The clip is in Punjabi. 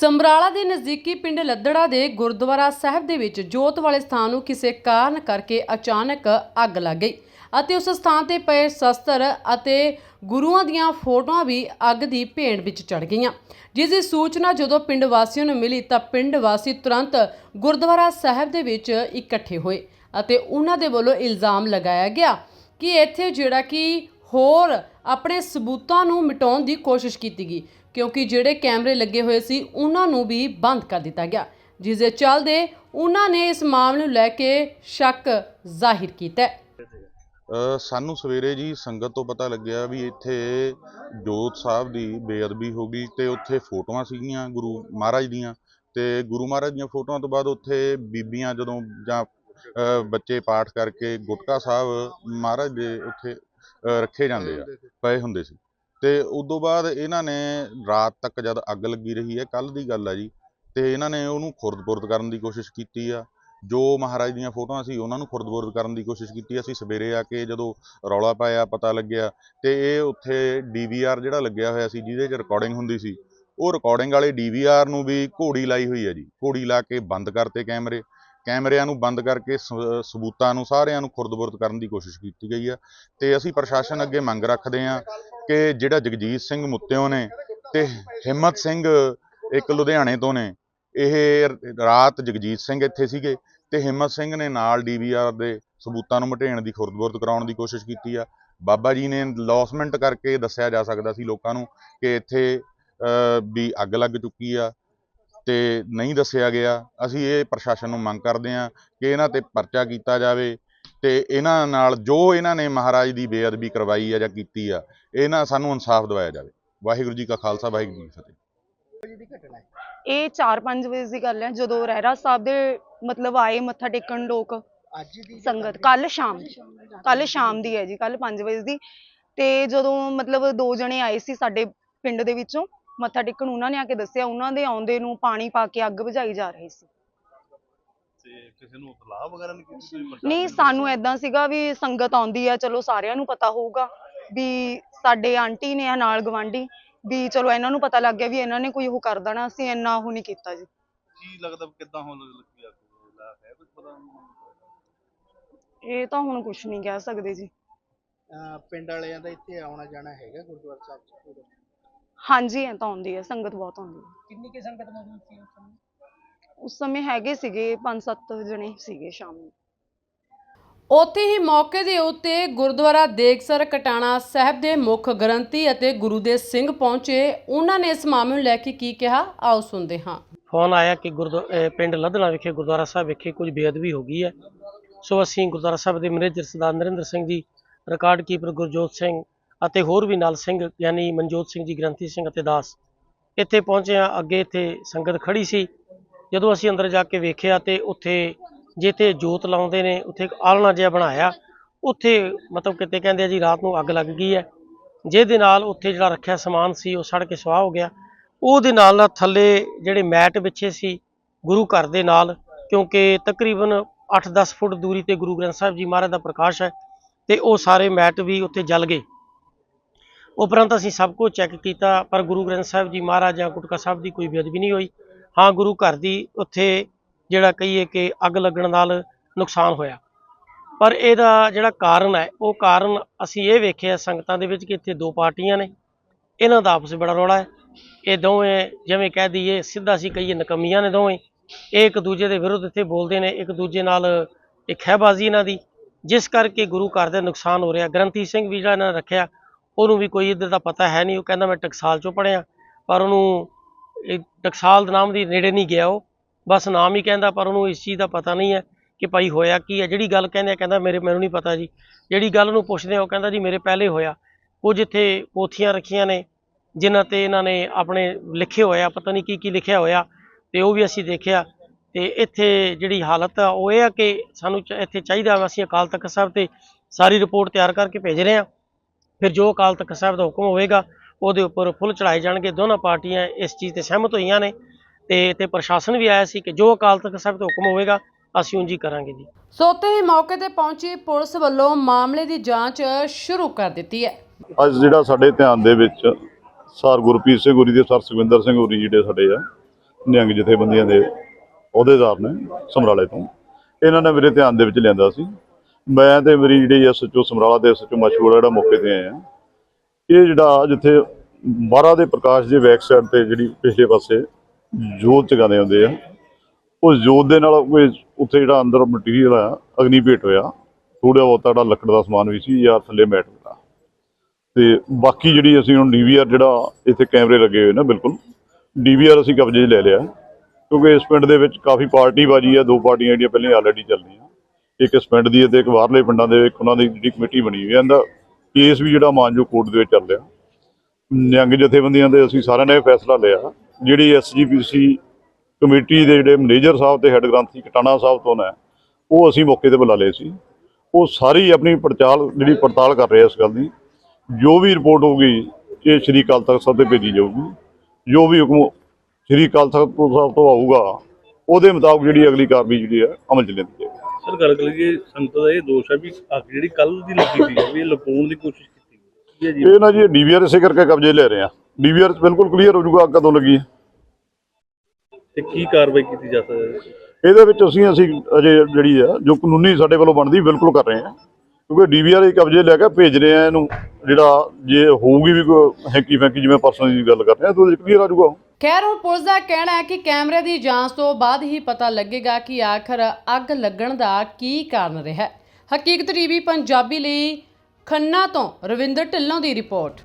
ਸਮਰਾਲਾ ਦੇ ਨਜ਼ਦੀਕੀ ਪਿੰਡ ਲੱਦੜਾ ਦੇ ਗੁਰਦੁਆਰਾ ਸਾਹਿਬ ਦੇ ਵਿੱਚ ਜੋਤ ਵਾਲੇ ਸਥਾਨ ਨੂੰ ਕਿਸੇ ਕਾਰਨ ਕਰਕੇ ਅਚਾਨਕ ਅੱਗ ਲੱਗ ਗਈ ਅਤੇ ਉਸ ਸਥਾਨ ਤੇ ਪਏ ਸ਼ਸਤਰ ਅਤੇ ਗੁਰੂਆਂ ਦੀਆਂ ਫੋਟੋਆਂ ਵੀ ਅੱਗ ਦੀ ਭੇਂਟ ਵਿੱਚ ਚੜ ਗਈਆਂ। ਜਿਸ ਦੀ ਸੂਚਨਾ ਜਦੋਂ ਪਿੰਡ ਵਾਸੀਆਂ ਨੂੰ ਮਿਲੀ ਤਾਂ ਪਿੰਡ ਵਾਸੀ ਤੁਰੰਤ ਗੁਰਦੁਆਰਾ ਸਾਹਿਬ ਦੇ ਵਿੱਚ ਇਕੱਠੇ ਹੋਏ ਅਤੇ ਉਹਨਾਂ ਦੇ ਵੱਲੋਂ ਇਲਜ਼ਾਮ ਲਗਾਇਆ ਗਿਆ ਕਿ ਇੱਥੇ ਜਿਹੜਾ ਕਿ ਹੋਰ ਆਪਣੇ ਸਬੂਤਾਂ ਨੂੰ ਮਿਟਾਉਣ ਦੀ ਕੋਸ਼ਿਸ਼ ਕੀਤੀ ਗਈ। ਕਿਉਂਕਿ ਜਿਹੜੇ ਕੈਮਰੇ ਲੱਗੇ ਹੋਏ ਸੀ ਉਹਨਾਂ ਨੂੰ ਵੀ ਬੰਦ ਕਰ ਦਿੱਤਾ ਗਿਆ। ਜਿਸ ਦੇ ਚੱਲਦੇ ਉਹਨਾਂ ਨੇ ਇਸ ਮਾਮਲੇ ਨੂੰ ਲੈ ਕੇ ਸ਼ੱਕ ਜ਼ਾਹਿਰ ਕੀਤਾ ਹੈ। ਅ, ਸਾਨੂੰ ਸਵੇਰੇ ਜੀ ਸੰਗਤ ਤੋਂ ਪਤਾ ਲੱਗਿਆ ਵੀ ਇੱਥੇ ਜੋਤ ਸਾਹਿਬ ਦੀ ਬੇਅਦਬੀ ਹੋ ਗਈ ਤੇ ਉੱਥੇ ਫੋਟੋਆਂ ਸੀਗੀਆਂ ਗੁਰੂ ਮਹਾਰਾਜ ਦੀਆਂ ਤੇ ਗੁਰੂ ਮਹਾਰਾਜ ਦੀਆਂ ਫੋਟੋਆਂ ਤੋਂ ਬਾਅਦ ਉੱਥੇ ਬੀਬੀਆਂ ਜਦੋਂ ਜਾਂ ਅ, ਬੱਚੇ ਪਾਠ ਕਰਕੇ ਗੁਟਕਾ ਸਾਹਿਬ ਮਹਾਰਾਜ ਦੇ ਉੱਥੇ ਅ, ਰੱਖੇ ਜਾਂਦੇ ਆ ਪਏ ਹੁੰਦੇ ਸੀ। ਤੇ ਉਦੋਂ ਬਾਅਦ ਇਹਨਾਂ ਨੇ ਰਾਤ ਤੱਕ ਜਦ ਅੱਗ ਲੱਗੀ ਰਹੀ ਹੈ ਕੱਲ ਦੀ ਗੱਲ ਆ ਜੀ, ਤੇ ਇਹਨਾਂ ਨੇ ਉਹਨੂੰ ਖੁਰਦ-ਬੁਰਦ ਕਰਨ ਦੀ ਕੋਸ਼ਿਸ਼ ਕੀਤੀ ਆ। ਜੋ ਮਹਾਰਾਜ ਦੀਆਂ ਫੋਟੋਆਂ ਸੀ, ਉਹਨਾਂ ਨੂੰ ਖੁਰਦ-ਬੁਰਦ ਕਰਨ ਦੀ ਕੋਸ਼ਿਸ਼ ਕੀਤੀ। ਅਸੀਂ ਸਵੇਰੇ ਆ ਕੇ ਜਦੋਂ ਰੌਲਾ ਪਾਇਆ, ਪਤਾ ਲੱਗਿਆ ਤੇ ਇਹ ਉੱਥੇ ਡੀਵੀਆਰ ਜਿਹੜਾ ਲੱਗਿਆ ਹੋਇਆ ਸੀ, ਜਿਹਦੇ 'ਚ ਰਿਕਾਰਡਿੰਗ ਹੁੰਦੀ ਸੀ, ਉਹ ਰਿਕਾਰਡਿੰਗ ਵਾਲੇ ਡੀਵੀਆਰ ਨੂੰ ਵੀ ਘੋੜੀ ਲਾਈ ਹੋਈ ਹੈ ਜੀ। ਘੋੜੀ ਲਾ ਕੇ ਬੰਦ ਕਰਤੇ ਕੈਮਰੇ। ਕੈਮਰਿਆਂ ਨੂੰ ਬੰਦ ਕਰਕੇ ਸ- ਸਬੂਤਾਂ ਨੂੰ ਸਾਰਿਆਂ ਨੂੰ ਖੁਰਦਬੁਰਦ ਕਰਨ ਦੀ ਕੋਸ਼ਿਸ਼ ਕੀਤੀ ਗਈ ਆ। ਤੇ ਅਸੀਂ ਪ੍ਰਸ਼ਾਸਨ ਅੱਗੇ ਮੰਗ ਰੱਖਦੇ ਹਾਂ ਕਿ ਜਿਹੜਾ ਜਗਜੀਤ ਸਿੰਘ ਮੁੱਤਿਓ ਨੇ ਤੇ ਹਿੰਮਤ ਸਿੰਘ ਇੱਕ ਲੁਧਿਆਣੇ ਤੋਂ ਨੇ, ਇਹ ਰਾਤ ਜਗਜੀਤ ਸਿੰਘ ਇੱਥੇ ਸੀਗੇ ਤੇ ਹਿੰਮਤ ਸਿੰਘ ਨੇ ਨਾਲ ਡੀਵੀਆਰ ਦੇ ਸਬੂਤਾਂ ਨੂੰ ਮਟੇਣ ਦੀ ਖੁਰਦਬੁਰਦ ਕਰਾਉਣ ਦੀ ਕੋਸ਼ਿਸ਼ ਕੀਤੀ ਆ। ਬਾਬਾ ਜੀ ਨੇ ਲੌਸਮੈਂਟ ਕਰਕੇ ਦੱਸਿਆ ਜਾ ਸਕਦਾ ਸੀ ਲੋਕਾਂ ਨੂੰ ਕਿ ਇੱਥੇ ਵੀ ਅੱਗ ਲੱਗ ਚੁੱਕੀ ਆ। ਤੇ ਨਹੀਂ ਦੱਸਿਆ ਗਿਆ। ਅਸੀਂ ਇਹ ਪ੍ਰਸ਼ਾਸਨ ਨੂੰ ਮੰਗ ਕਰਦੇ ਹਾਂ ਕਿ ਇਹਨਾਂ ਤੇ ਪਰਚਾ ਕੀਤਾ ਜਾਵੇ ਤੇ ਇਹਨਾਂ ਨਾਲ ਜੋ ਇਹਨਾਂ ਨੇ ਮਹਾਰਾਜ ਦੀ ਬੇਅਦਬੀ ਕਰਵਾਈ ਆ ਜਾਂ ਕੀਤੀ ਆ ਇਹਨਾਂ ਸਾਨੂੰ ਇਨਸਾਫ ਦਿਵਾਇਆ ਜਾਵੇ। ਵਾਹਿਗੁਰੂ ਜੀ ਕਾ ਖਾਲਸਾ ਵਾਹਿਗੁਰੂ ਜੀ ਕੀ ਫਤਿਹ। ਇਹ 4-5 ਵਜੇ ਦੀ ਗੱਲ ਹੈ ਜਦੋਂ ਰਹਿਰਾ ਸਾਹਿਬ ਦੇ ਮਤਲਬ ਆਏ ਮੱਥਾ ਟੇਕਣ ਲੋਕ ਅੱਜ ਦੀ ਸੰਗਤ ਕੱਲ ਸ਼ਾਮ ਕੱਲ ਸ਼ਾਮ ਦੀ ਹੈ। ਜੀ ਕੱਲ 5 ਵਜੇ ਦੀ। ਤੇ ਜਦੋਂ ਮਤਲਬ ਦੋ ਜਣੇ ਆਏ ਸੀ ਸਾਡੇ ਪਿੰਡ ਦੇ ਵਿੱਚੋਂ ਮੱਥਾ ਟੇਕਣ ਉਹਨਾਂ ਨੇ ਆ ਕੇ ਦੱਸਿਆ ਉਹਨਾਂ ਦੇ ਆਉਂਦੇ ਨੂੰ ਪਾਣੀ ਪਾ ਕੇ ਅੱਗ ਬੁਝਾਈ ਜਾ ਰਹੀ ਸੀ। ਤੇ ਕਿਸੇ ਨੂੰ ਇਤਲਾਹ ਵਗੈਰਾ ਨਹੀਂ ਕੀਤੀ ਕੋਈ ਪ੍ਰਸ਼ਾਸਨ ਨਹੀਂ ਨੂੰ? ਸਾਨੂੰ ਐਦਾਂ ਸੀਗਾ ਵੀ ਸੰਗਤ ਆਉਂਦੀ ਆ ਚਲੋ ਸਾਰਿਆਂ ਨੂੰ ਪਤਾ ਹੋਊਗਾ ਵੀ ਸਾਡੇ ਆਂਟੀ ਨੇ ਆ ਨਾਲ ਗਵਾਂਢੀ ਵੀ ਚਲੋ ਇਹਨਾਂ ਨੂੰ ਪਤਾ ਲੱਗ ਗਿਆ ਵੀ ਇਹਨਾਂ ਨੇ ਕੋਈ ਉਹ ਕਰ ਦੇਣਾ ਅਸੀਂ ਇੰਨਾ ਉਹ ਨਹੀਂ ਕੀਤਾ ਜੀ। ਕੀ ਲੱਗਦਾ ਕਿੱਦਾਂ ਹੋਣ ਲੱਗੀ ਆ ਲੈ ਹੈ ਕੁਝ ਪਤਾ ਇਹ ਤਾਂ ਹੁਣ ਕੁਝ ਨਹੀਂ ਕਹਿ ਸਕਦੇ ਜੀ। ਅਹ ਪਿੰਡ ਵਾਲਿਆਂ ਦਾ ਇੱਥੇ ਆਉਣਾ ਜਾਣਾ ਹੈਗਾ ਗੁਰਦੁਆਰਾ ਸਾਹਿਬ ਚ ਪੂਰਾ? ਹਾਂਜੀ ਐ ਤਾਂ ਆਉਂਦੀ ਹੈ ਸੰਗਤ ਬਹੁਤ ਆਉਂਦੀ ਹੈ। ਕਿੰਨੀ ਕੀ ਸੰਗਤ ਮੌਜੂਦ ਸੀ ਉਸ ਸਮੇਂ? ਉਸ ਸਮੇਂ ਹੈਗੇ ਸੀਗੇ 5-7 ਜਣੇ ਸੀਗੇ ਸ਼ਾਮ ਨੂੰ। ਉੱਥੇ ਹੀ ਮੌਕੇ ਦੇ ਉੱਤੇ ਗੁਰਦੁਆਰਾ ਦੇਖਸਰ ਕਟਾਣਾ ਸਾਹਿਬ ਦੇ ਮੁੱਖ ਗ੍ਰੰਥੀ ਅਤੇ ਗੁਰੂ ਦੇ ਸਿੰਘ ਪਹੁੰਚੇ। ਉਹਨਾਂ ਨੇ ਇਸ ਮਾਮਲੇ ਨੂੰ ਲੈ ਕੇ ਕੀ ਕਿਹਾ? ਆਓ ਸੁਣਦੇ ਹਾਂ। ਫੋਨ ਆਇਆ ਕਿ ਗੁਰਦੁਆ ਅਹ ਪਿੰਡ ਲੱਧਣਾ ਵਿਖੇ ਗੁਰਦੁਆਰਾ ਸਾਹਿਬ ਵਿਖੇ ਕੁਝ ਬੇਅਦਬੀ ਹੋ ਗਈ ਹੈ। ਸੋ ਅਸੀਂ ਗੁਰਦੁਆਰਾ ਸਾਹਿਬ ਦੇ ਮੈਨੇਜਰ ਸਰਦਾਰ ਨਰਿੰਦਰ ਸਿੰਘ ਜੀ ਰਿਕਾਰਡ ਕੀਪਰ ਗੁਰਜੋਤ ਸਿੰਘ ਅਤੇ ਹੋਰ ਵੀ ਨਾਲ ਸਿੰਘ, ਯਾਨੀ ਮਨਜੋਤ ਸਿੰਘ ਜੀ, ਗ੍ਰੰਥੀ ਸਿੰਘ ਅਤੇ ਦਾਸ ਇੱਥੇ ਪਹੁੰਚੇ ਹਾਂ। ਅੱਗੇ ਇੱਥੇ ਸੰਗਤ ਖੜੀ ਸੀ। ਜਦੋਂ ਅਸੀਂ ਅੰਦਰ ਜਾ ਕੇ ਵੇਖਿਆ ਤੇ ਉੱਥੇ ਜਿੱਥੇ ਜੋਤ ਲਾਉਂਦੇ ਨੇ, ਉੱਥੇ ਇੱਕ ਆਲਣਾ ਜਿਹਾ ਬਣਾਇਆ। ਉੱਥੇ ਮਤਲਬ ਕਿਤੇ ਕਹਿੰਦੇ ਆ ਜੀ ਰਾਤ ਨੂੰ ਅੱਗ ਲੱਗ ਗਈ ਹੈ। ਜਿਹਦੇ ਨਾਲ ਉੱਥੇ ਜਿਹੜਾ ਰੱਖਿਆ ਸਮਾਨ ਸੀ, ਉਹ ਸੜ ਕੇ ਸਵਾਹ ਹੋ ਗਿਆ। ਉਹਦੇ ਨਾਲ ਨਾਲ ਥੱਲੇ ਜਿਹੜੇ ਮੈਟ ਵਿਛੇ ਸੀ ਗੁਰੂ ਘਰ ਦੇ ਨਾਲ, ਕਿਉਂਕਿ ਤਕਰੀਬਨ 8-10 ਫੁੱਟ ਦੂਰੀ ਤੇ ਗੁਰੂ ਗ੍ਰੰਥ ਸਾਹਿਬ ਜੀ ਮਹਾਰਾਜ ਦਾ ਪ੍ਰਕਾਸ਼ ਹੈ ਤੇ ਉਹ ਸਾਰੇ ਮੈਟ ਵੀ ਉੱਥੇ ਜਲ ਗਏ। ਉਪਰੰਤ ਅਸੀਂ ਸਭ ਕੁਝ ਚੈੱਕ ਕੀਤਾ, ਪਰ ਗੁਰੂ ਗ੍ਰੰਥ ਸਾਹਿਬ ਜੀ ਮਹਾਰਾਜ ਜਾਂ ਗੁਟਕਾ ਸਾਹਿਬ ਦੀ ਕੋਈ ਬੇਅਦਬੀ ਨਹੀਂ ਹੋਈ। ਹਾਂ, ਗੁਰੂ ਘਰ ਦੀ ਉੱਥੇ ਜਿਹੜਾ ਕਹੀਏ ਕਿ ਅੱਗ ਲੱਗਣ ਨਾਲ ਨੁਕਸਾਨ ਹੋਇਆ। ਪਰ ਇਹਦਾ ਜਿਹੜਾ ਕਾਰਨ ਹੈ, ਉਹ ਕਾਰਨ ਅਸੀਂ ਇਹ ਵੇਖਿਆ ਸੰਗਤਾਂ ਦੇ ਵਿੱਚ ਕਿ ਇੱਥੇ ਦੋ ਪਾਰਟੀਆਂ ਨੇ। ਇਹਨਾਂ ਦਾ ਆਪਸ ਵਿੱਚ ਬੜਾ ਰੌਲਾ ਹੈ। ਇਹ ਦੋਵੇਂ ਜਿਵੇਂ ਕਹਿ ਦਈਏ, ਸਿੱਧਾ ਸੀ ਕਹੀਏ ਨਕਮੀਆਂ ਨੇ ਦੋਵੇਂ। ਇਹ ਇੱਕ ਦੂਜੇ ਦੇ ਵਿਰੁੱਧ ਇੱਥੇ ਬੋਲਦੇ ਨੇ, ਇੱਕ ਦੂਜੇ ਨਾਲ ਇੱਕ ਖਹਿਬਾਜ਼ੀ ਇਹਨਾਂ ਦੀ। ਜਿਸ ਕਰਕੇ ਗੁਰੂ ਘਰ ਦੇ ਨੁਕਸਾਨ ਹੋ ਰਿਹਾ। ਗ੍ਰੰਥੀ ਸਿੰਘ ਵੀ ਜਿਹੜਾ ਇਹਨਾਂ ਨੇ ਰੱਖਿਆ ਉਹਨੂੰ ਵੀ ਕੋਈ ਇੱਧਰ ਦਾ ਪਤਾ ਹੈ ਨਹੀਂ, ਉਹ ਕਹਿੰਦਾ ਮੈਂ ਟਕਸਾਲ ਚੋਂ ਪੜਿਆ ਪਰ ਉਹਨੂੰ ਇਹ ਟਕਸਾਲ ਦੇ ਨਾਮ ਦੀ ਨੇੜੇ ਨਹੀਂ ਗਿਆ ਉਹ। ਬਸ ਨਾਮ ਹੀ ਕਹਿੰਦਾ, ਪਰ ਉਹਨੂੰ ਇਸ ਚੀਜ਼ ਦਾ ਪਤਾ ਨਹੀਂ ਹੈ ਕਿ ਭਾਈ ਹੋਇਆ ਕੀ ਹੈ। ਜਿਹੜੀ ਗੱਲ ਕਹਿੰਦੇ ਆ, ਕਹਿੰਦਾ ਮੇਰੇ, ਮੈਨੂੰ ਨਹੀਂ ਪਤਾ ਜੀ। ਜਿਹੜੀ ਗੱਲ ਨੂੰ ਪੁੱਛਦੇ ਆ, ਉਹ ਕਹਿੰਦਾ ਜੀ ਮੇਰੇ ਪਹਿਲੇ ਹੋਇਆ। ਕੁਝ ਇੱਥੇ ਪੋਥੀਆਂ ਰੱਖੀਆਂ ਨੇ, ਜਿਨ੍ਹਾਂ ਤੇ ਇਹਨਾਂ ਨੇ ਆਪਣੇ ਲਿਖੇ ਹੋਇਆ, ਪਤਾ ਨਹੀਂ ਕੀ ਕੀ ਲਿਖਿਆ ਹੋਇਆ, ਤੇ ਉਹ ਵੀ ਅਸੀਂ ਦੇਖਿਆ। ਤੇ ਇੱਥੇ ਜਿਹੜੀ ਹਾਲਤ ਆ, ਉਹ ਇਹ ਆ ਕਿ ਸਾਨੂੰ ਇੱਥੇ ਚਾਹੀਦਾ ਅਸੀਂ ਅਕਾਲ ਤਖਤ ਸਾਹਿਬ ਤੇ ਸਾਰੀ ਰਿਪੋਰਟ ਤਿਆਰ ਕਰਕੇ ਭੇਜ ਰਹੇ ਹਾਂ ਫਿਰ ਜੋ ਅਕਾਲ ਤਖਤ ਸਾਹਿਬ ਦਾ ਹੁਕਮ ਹੋਵੇਗਾ ਉਹਦੇ ਉੱਪਰ ਫੁੱਲ ਚੜਾਏ ਜਾਣਗੇ ਦੋਨਾਂ ਪਾਰਟੀਆਂ ਇਸ ਚੀਜ਼ ਤੇ ਸਹਿਮਤ ਹੋਈਆਂ ਨੇ ਤੇ ਤੇ ਪ੍ਰਸ਼ਾਸਨ ਵੀ ਆਇਆ ਸੀ ਕਿ ਜੋ ਅਕਾਲ ਤਖਤ ਸਾਹਿਬ ਦਾ ਹੁਕਮ ਹੋਵੇਗਾ ਅਸੀਂ ਉਂਝ ਹੀ ਕਰਾਂਗੇ ਜੀ। ਸੋ ਉੱਥੇ ਹੀ ਮੌਕੇ ਤੇ ਪਹੁੰਚੀ ਪੁਲਿਸ ਵੱਲੋਂ ਮਾਮਲੇ ਦੀ ਜਾਂਚ ਸ਼ੁਰੂ ਕਰ ਦਿੱਤੀ ਹੈ। ਅੱਜ ਜਿਹੜਾ ਸਾਡੇ ਧਿਆਨ ਦੇ ਵਿੱਚ ਸਰ ਗੁਰਪ੍ਰੀਤ ਸਿੰਘ ਹੋਰੀ ਦੇ ਸਰ ਸੁਖਵਿੰਦਰ ਸਿੰਘ ਹੋਰੀ ਜਿਹੜੇ ਸਾਡੇ ਆ ਨਿਹੰਗ ਜਥੇਬੰਦੀਆਂ ਦੇ ਅਹੁਦੇਦਾਰ ਨੇ ਸਮਰਾਲੇ ਤੋਂ। ਇਹਨਾਂ ਨੇ ਮੇਰੇ ਧਿਆਨ ਦੇ ਵਿੱਚ ਲਿਆਂਦਾ ਸੀ। ਮੈਂ ਤੇ ਮੇਰੀ ਜਿਹੜੀ ਐਸਐਚਓ ਸਮਰਾਲਾ ਦੇ ਐਸਐਚਓ ਮਸ਼ਹੂਰ ਜਿਹੜਾ ਮੌਕੇ ਤੇ ਆਏ ਆ, ਇਹ ਜਿਹੜਾ ਜਿੱਥੇ ਬਾਰਾ ਦੇ ਪ੍ਰਕਾਸ਼ ਦੇ ਬੈਕ ਸਾਈਡ ਤੇ ਜਿਹੜੀ ਪਿਛਲੇ ਪਾਸੇ ਜੋਤ ਜਗਾਉਂਦੇ ਹੁੰਦੇ ਆ ਉਸ ਜੋਤ ਦੇ ਨਾਲ ਕੋਈ ਉੱਥੇ ਜਿਹੜਾ ਅੰਦਰ ਮਟੀਰੀਅਲ ਆ ਅਗਨੀ ਭੇਟ ਹੋਇਆ ਥੋੜਾ ਬਹੁਤਾ ਜਿਹੜਾ ਲੱਕੜ ਦਾ ਸਮਾਨ ਵੀ ਸੀ, ਜਾਂ ਥੱਲੇ ਮੈਟ ਦਾ। ਤੇ ਬਾਕੀ ਜਿਹੜੀ ਅਸੀਂ ਹੁਣ ਡੀਵੀਆਰ ਜਿਹੜਾ ਇੱਥੇ ਕੈਮਰੇ ਲੱਗੇ ਹੋਏ ਨੇ, ਬਿਲਕੁਲ ਡੀਵੀਆਰ ਅਸੀਂ ਕਬਜ਼ੇ 'ਚ ਲੈ ਲਿਆ, ਕਿਉਂਕਿ ਇਸ ਪਿੰਡ ਦੇ ਵਿੱਚ ਕਾਫੀ ਪਾਰਟੀ ਬਾਜੀ ਆ, ਦੋ ਪਾਰਟੀਆਂ ਜਿਹੜੀਆਂ ਪਹਿਲਾਂ ਆਲਰੇਡੀ ਚੱਲ ਰਹੀਆਂ ਇੱਕ ਇਸ ਪਿੰਡ ਦੀ ਹੈ ਤੇ ਇੱਕ ਬਾਹਰਲੇ ਪਿੰਡਾਂ ਦੇ ਇੱਕ ਉਹਨਾਂ ਦੀ ਜਿਹੜੀ ਕਮੇਟੀ ਬਣੀ ਹੋਈ ਹੈ, ਇਹਦਾ ਕੇਸ ਵੀ ਜਿਹੜਾ ਮਾਨਜੋ ਕੋਰਟ ਦੇ ਵਿੱਚ ਚੱਲ ਰਿਹਾ। ਨਿਹੰਗ ਜਥੇਬੰਦੀਆਂ ਦੇ ਅਸੀਂ ਸਾਰਿਆਂ ਨੇ ਇਹ ਫੈਸਲਾ ਲਿਆ, ਜਿਹੜੀ ਐਸਜੀਪੀਸੀ ਕਮੇਟੀ ਦੇ ਜਿਹੜੇ ਮੈਨੇਜਰ ਸਾਹਿਬ ਤੇ ਹੈੱਡ ਗ੍ਰੰਥੀ ਕਟਾਣਾ ਸਾਹਿਬ ਤੋਂ ਨੇ, ਉਹ ਅਸੀਂ ਮੌਕੇ ਤੇ ਬੁਲਾ ਲਏ ਸੀ। ਉਹ ਸਾਰੀ ਆਪਣੀ ਪੜਤਾਲ, ਜਿਹੜੀ ਪੜਤਾਲ ਕਰ ਰਹੇ ਇਸ ਗੱਲ ਦੀ, ਜੋ ਵੀ ਰਿਪੋਰਟ ਹੋਊਗੀ, ਇਹ ਸ਼੍ਰੀ ਅਕਾਲ ਤਖਤ ਸਾਹਿਬ ਤੇ ਭੇਜੀ ਜਾਊਗੀ। ਜੋ ਵੀ ਹੁਕਮ ਸ਼੍ਰੀ ਅਕਾਲ ਤਖਤ ਸਾਹਿਬ ਤੋਂ ਆਊਗਾ, ਉਹਦੇ ਮੁਤਾਬਕ ਜਿਹੜੀ ਅਗਲੀ ਕਾਰਵਾਈ ਜਿਹੜੀ ਹੈ ਅਮਲ ਚ ਲੈਂਦੀ ਜਾਏਗੀ। ਸਰ ਗੱਲ ਕਰੀਏ ਸੰਗਤ ਦਾ ਇਹ ਦੋਸ਼ ਹੈ ਵੀ ਅੱਗ ਜਿਹੜੀ ਕੱਲ ਦੀ ਲੱਗੀ ਸੀ ਵੀ ਇਹ ਲਪਾਉਣ ਦੀ ਕੋਸ਼ਿਸ਼ ਕੀਤੀ ਗਈ ਹੈ ਜੀ? ਇਹ ਨਾ ਜੀ ਡੀਵੀਆਰ ਇਸੇ ਕਰਕੇ ਕਬਜ਼ੇ ਲੈ ਰਹੇ ਆ। ਡੀਵੀਆਰ ਬਿਲਕੁਲ ਕਲੀਅਰ ਹੋ ਜਾਊਗਾ ਅੱਗ ਕਦੋਂ ਲੱਗੀ ਹੈ। ਤੇ ਕੀ ਕਾਰਵਾਈ ਕੀਤੀ ਜਾ ਸਕਦੀ ਹੈ? ਇਹਦੇ ਵਿੱਚ ਅਸੀਂ ਅਸੀਂ ਅਜੇ ਜਿਹੜੀ ਆ ਜੋ ਕਾਨੂੰਨੀ ਸਾਡੇ ਵੱਲੋਂ ਬਣਦੀ ਬਿਲਕੁਲ ਕਰ ਰਹੇ ਹਾਂ ਕਿਉਂਕਿ ਡੀਵੀਆਰ ਹੀ ਕਬਜ਼ੇ ਲੈ ਕੇ ਭੇਜ ਰਹੇ ਆ ਇਹਨੂੰ ਜਿਹੜਾ ਜੇ ਹੋਊਗੀ ਵੀ ਕੋਈ ਹੈਂਕੀ ਫੈਂਕੀ ਜਿਵੇਂ ਪਰਸਨਲ ਦੀ ਗੱਲ ਕਰ ਰਹੇ ਆ ਤਾਂ ਉਹਦੇ ਕਲੀਅਰ ਆ ਜਾਊਗਾ ਖੈਰ, ਹੁਣ ਪੁਲਿਸ ਦਾ ਕਹਿਣਾ ਹੈ ਕਿ ਕੈਮਰੇ ਦੀ ਜਾਂਚ ਤੋਂ ਬਾਅਦ ਹੀ ਪਤਾ ਲੱਗੇਗਾ ਕਿ ਆਖਰ ਅੱਗ ਲੱਗਣ ਦਾ ਕੀ ਕਾਰਨ ਰਿਹਾ ਹੈ। ਹਕੀਕਤ ਟੀਵੀ ਪੰਜਾਬੀ ਲਈ ਖੰਨਾ ਤੋਂ ਰਵਿੰਦਰ ਢਿੱਲੋਂ ਦੀ ਰਿਪੋਰਟ।